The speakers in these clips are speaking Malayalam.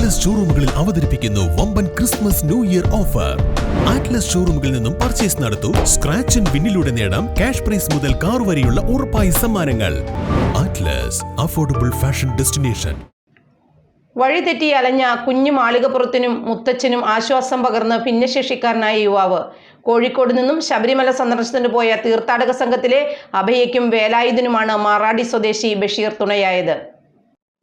ആറ്റ്ലസ് ഷോറൂമുകളിൽ അവതരിപ്പിക്കുന്നു വമ്പൻ Christmas new year offer Atlas ഷോറൂമുകളിൽ നിന്നും പർച്ചേസ് നടത്തൂ സ്ക്രാച്ച് ആൻഡ് വിന്നിലൂടെ നേടാം ക്യാഷ് പ്രൈസ് മുതൽ കാർ വരെയുള്ള ഉറപ്പായ സമ്മാനങ്ങൾ. ആറ്റ്ലസ് അഫോർഡബിൾ ഫാഷൻ ഡെസ്റ്റിനേഷൻ വഴിതെറ്റി അലഞ്ഞ കുഞ്ഞു മാളികപ്പുറത്തിനും മുത്തച്ഛനും ആശ്വാസം പകർന്ന് ഭിന്നശേഷിക്കാരനായ യുവാവ്. കോഴിക്കോട് നിന്നും ശബരിമല സന്ദർശനത്തിന് പോയ തീർത്ഥാടക സംഘത്തിലെ അഭയയ്ക്കും വേലായുധനുമാണ് മാറാടി സ്വദേശി ബഷീർ തുണയായത്.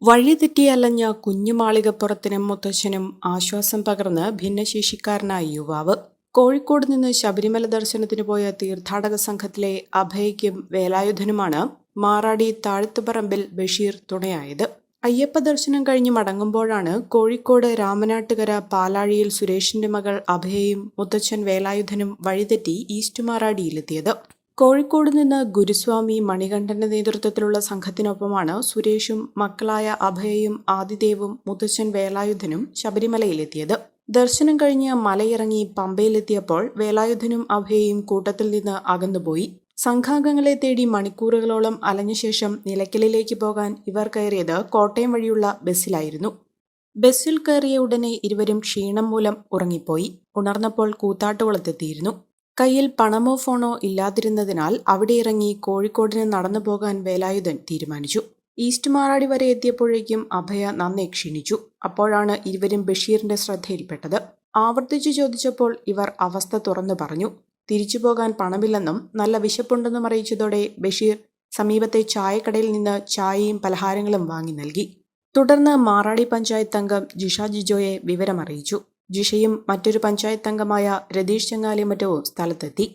വഴിതെറ്റിയലഞ്ഞ കുഞ്ഞുമാളികപ്പുറത്തിനും മുത്തശ്ശനും ആശ്വാസം പകർന്ന് ഭിന്നശേഷിക്കാരനായ യുവാവ്. കോഴിക്കോട് നിന്ന് ശബരിമല ദർശനത്തിന് പോയ തീർത്ഥാടക സംഘത്തിലെ അഭയ്ക്കും വേലായുധനുമാണ് മാറാടി താഴ്ത്തുപറമ്പിൽ ബഷീർ തുണയായത്. അയ്യപ്പ ദർശനം കഴിഞ്ഞ് മടങ്ങുമ്പോഴാണ് കോഴിക്കോട് രാമനാട്ടുകര പാലാഴിയിൽ സുരേഷിന്റെ മകൾ അഭയയും മുത്തച്ഛൻ വേലായുധനും വഴിതെറ്റി ഈസ്റ്റ് മാറാടിയിലെത്തിയത്. കോഴിക്കോട് നിന്ന് ഗുരുസ്വാമി മണികണ്ഠന്റെ നേതൃത്വത്തിലുള്ള സംഘത്തിനൊപ്പമാണ് സുരേഷും മക്കളായ അഭയയും ആദിദേവും മുത്തച്ഛൻ വേലായുധനും ശബരിമലയിലെത്തിയത്. ദർശനം കഴിഞ്ഞ് മലയിറങ്ങി പമ്പയിലെത്തിയപ്പോൾ വേലായുധനും അഭയയും കൂട്ടത്തിൽ നിന്ന് അകന്നുപോയി. സംഘാംഗങ്ങളെ തേടി മണിക്കൂറുകളോളം അലഞ്ഞ ശേഷം നിലയ്ക്കലിലേക്ക് പോകാൻ ഇവർ കയറിയത് കോട്ടയം വഴിയുള്ള ബസ്സിലായിരുന്നു. ബസ്സിൽ കയറിയ ഉടനെ ഇരുവരും ക്ഷീണം മൂലം ഉറങ്ങിപ്പോയി. ഉണർന്നപ്പോൾ കൂത്താട്ടുകുളത്തെത്തിയിരുന്നു. കയ്യിൽ പണമോ ഫോണോ ഇല്ലാതിരുന്നതിനാൽ അവിടെ ഇറങ്ങി കോഴിക്കോടിന് നടന്നു പോകാൻ വേലായുധൻ തീരുമാനിച്ചു. ഈസ്റ്റ് മാറാടി വരെ എത്തിയപ്പോഴേക്കും അഭയ നന്നെ ക്ഷീണിച്ചു. അപ്പോഴാണ് ഇരുവരും ബഷീറിന്റെ ശ്രദ്ധയിൽപ്പെട്ടത്. ആവർത്തിച്ചു ചോദിച്ചപ്പോൾ ഇവർ അവസ്ഥ തുറന്നു പറഞ്ഞു. തിരിച്ചു പോകാൻ പണമില്ലെന്നും നല്ല വിശപ്പുണ്ടെന്നും അറിയിച്ചതോടെ ബഷീർ സമീപത്തെ ചായക്കടയിൽ നിന്ന് ചായയും പലഹാരങ്ങളും വാങ്ങി നൽകി. തുടർന്ന് മാറാടി പഞ്ചായത്ത് അംഗം ജിഷ ജിജോയെ വിവരമറിയിച്ചു. ജിഷയും മറ്റൊരു പഞ്ചായത്ത് അംഗമായ രതീഷ് ചങ്ങാലിമറ്റവും സ്ഥലത്തെത്തി.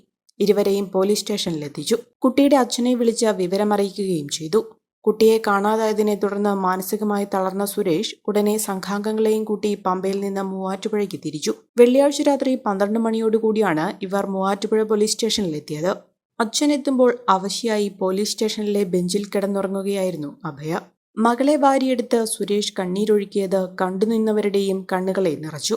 ഇരുവരെയും പോലീസ് സ്റ്റേഷനിലെത്തിച്ചു കുട്ടിയുടെ അച്ഛനെ വിളിച്ച് വിവരമറിയിക്കുകയും ചെയ്തു. കുട്ടിയെ കാണാതായതിനെ തുടർന്ന് മാനസികമായി തളർന്ന സുരേഷ് ഉടനെ സംഘാംഗങ്ങളെയും കൂട്ടി പമ്പയിൽ നിന്ന് മൂവാറ്റുപുഴയ്ക്ക് തിരിച്ചു. വെള്ളിയാഴ്ച രാത്രി പന്ത്രണ്ട് മണിയോടുകൂടിയാണ് ഇവർ മൂവാറ്റുപുഴ പോലീസ് സ്റ്റേഷനിലെത്തിയത് അച്ഛനെത്തുമ്പോൾ അവശയായി പോലീസ് സ്റ്റേഷനിലെ ബെഞ്ചിൽ കിടന്നുറങ്ങുകയായിരുന്നു അഭയ. മകളെ വാരിയെടുത്ത് സുരേഷ് കണ്ണീരൊഴുക്കിയത് കണ്ടുനിന്നവരുടെയും കണ്ണുകളെ നിറച്ചു.